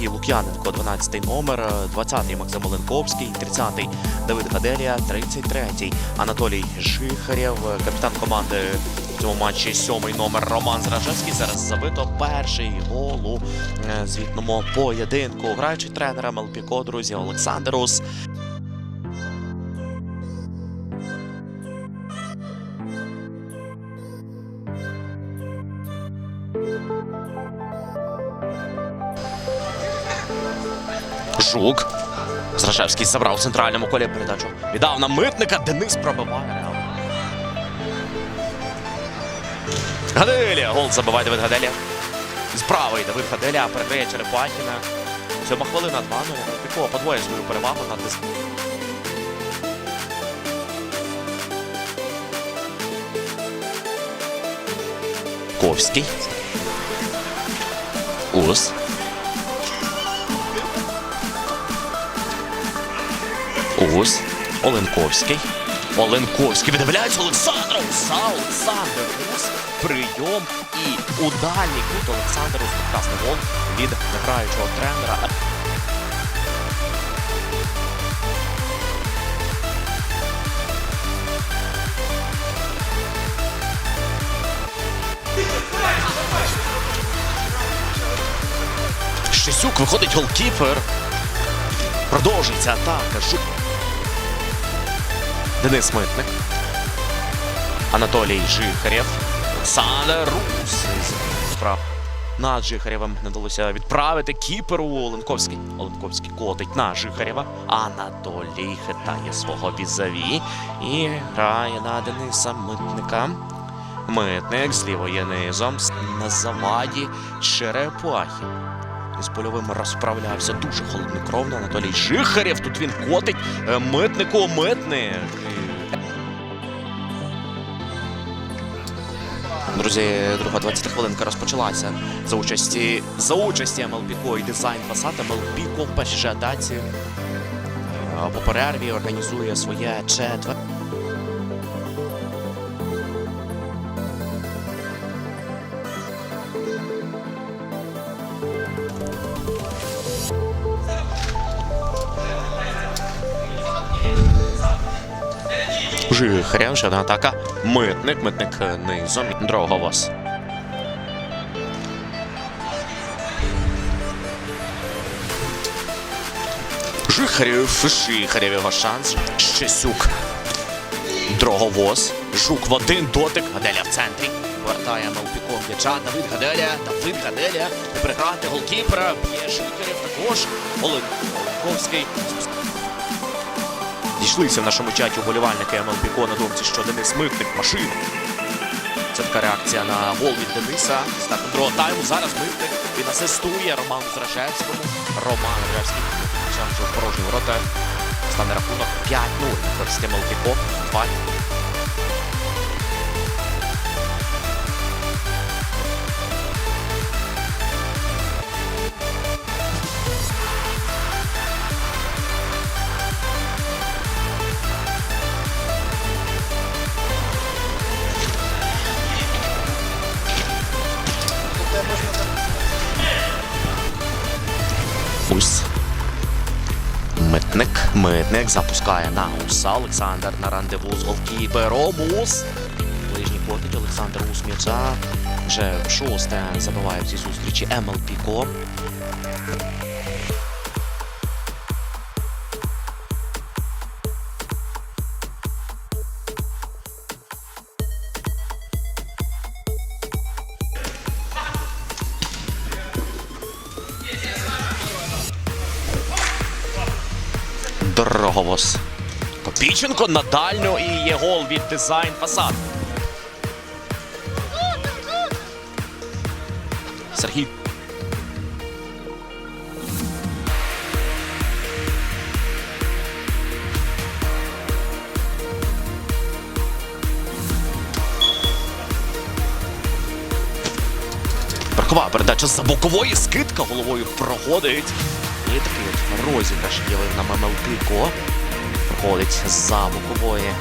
Сергій Лук'яненко, 12 номер, 20-й Максим Оленковський, 30-й Давид Гаделія, 33-й Анатолій Жихарєв, капітан команди в цьому матчі, сьомий номер Роман Зражевський. Зараз забито перший гол у е, звітному поєдинку. Граючий тренер МЛПКО, друзі, Олександр Ус. Жук. Зражевський забрав в центральному колі передачу. Віддав на митника. Денис пробиває. Гаделія. Гол забиває Давид Гаделія. З правої Давид Гаделія передає Черепахіна. Сьома хвилина 2-0. Піко подвоє свою перевагу над дис... Ковський. Ус. Ус. Оленковський. Оленковський видивляється Олександра Уса. Олександр Ус. Прийом і у дальній кут Олександр. Прекрасний гол від граючого тренера. Щесюк виходить голкіпер. Продовжується атака. Жук. Денис Митник. Анатолій Жихарєв. Олександр Рус. Справ. На Жихарєвим не вдалося відправити кіперу Оленковський. Оленковський котить на Жихарєва. Анатолій хитає свого візаві і грає на Дениса Митника. Митник з лівої низом на заваді Черепахи. Із польовим розправлявся дуже холоднокровно. Анатолій Жихарєв. Тут він котить е, митнику митник. Друзі, друга 20 хвилинка розпочалася за участі за участі МЛБКО і дизайн фасад МЛБКО в першій атаці. е, По перерві організує своє четвер. Жихарєв, ще одна атака. Митник, митник е, низом. Дроговос. Жихарєв, Жихарєв його шанс. Щесюк. Дроговоз. Жук в один дотик. Гаделя в центрі. Вертає Малпіком м'яча. Давид Гаделя. Давид Гаделя. Приграти голкіпера. Б'є Жихарєв також. Оленковський. Дійшлися в нашому чаті уболівальники МЛБКО на думці, що Денис Митник машина. Це така реакція на гол від Дениса. Стартом другого тайму. Зараз Митник. Він асистує Роману Зражевському. Роман Зражевський. Вже в порожні ворота. Стане рахунок 5-0 на користь МЛБКО. 2 Ус. Митник. Митник запускає на Уса. Олександр на рандеву з голкіпером. Ус. Ближній котить Олександр Ус. Вже шосте забиває в цій зустрічі МЛПКО. Дороговос. Копійченко на дальню і є гол від дизайн фасад. Сергій. Верхова передача за бокової скидка головою проходить. От розіграш ділив на ММЛ-Піко. Проходить за бокової.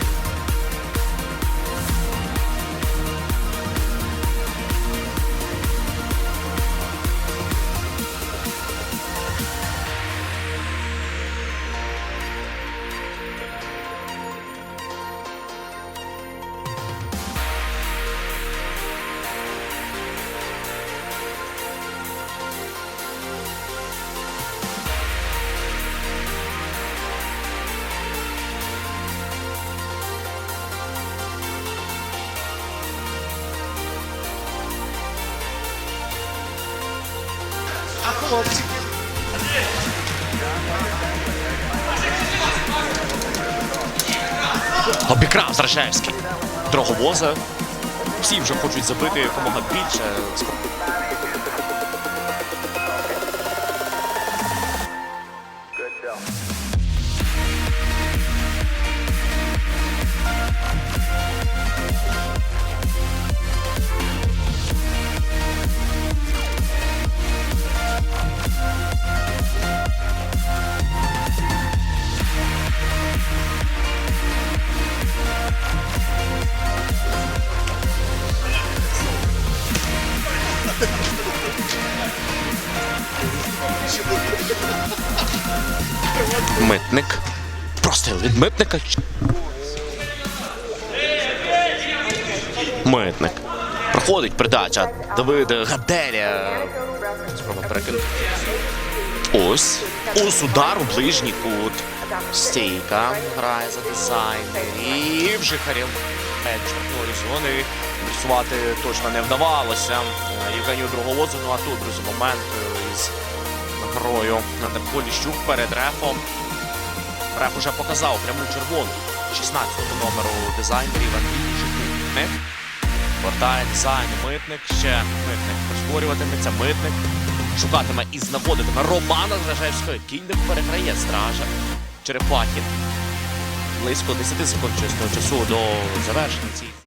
Хлопці. Обікрав Зражевський. Дроговоза. Всі вже хочуть забити якомога більше. Митник. Просто від митника. Митник. Проходить передача. Давид Гаделя. Спроба перекинути. Ось. Ось удар у ближній кут. Стійка грає за дизайн. І в Жихарів. Чорної зони. Пресувати точно не вдавалося. Євгенію Друговозу. Ну а тут, друзі, момент е, із грою на Поліщук перед рефом. Реф уже показав пряму червону 16-го номеру дизайнерів Андрій Житник. Вертає дизайн митник. Ще митник прискорюватиметься. Митник шукатиме і знаходитиме Романа Зражевського. Кінник переграє стража. Черепахін. Близько 10 секунд чистого часу до завершення цієї.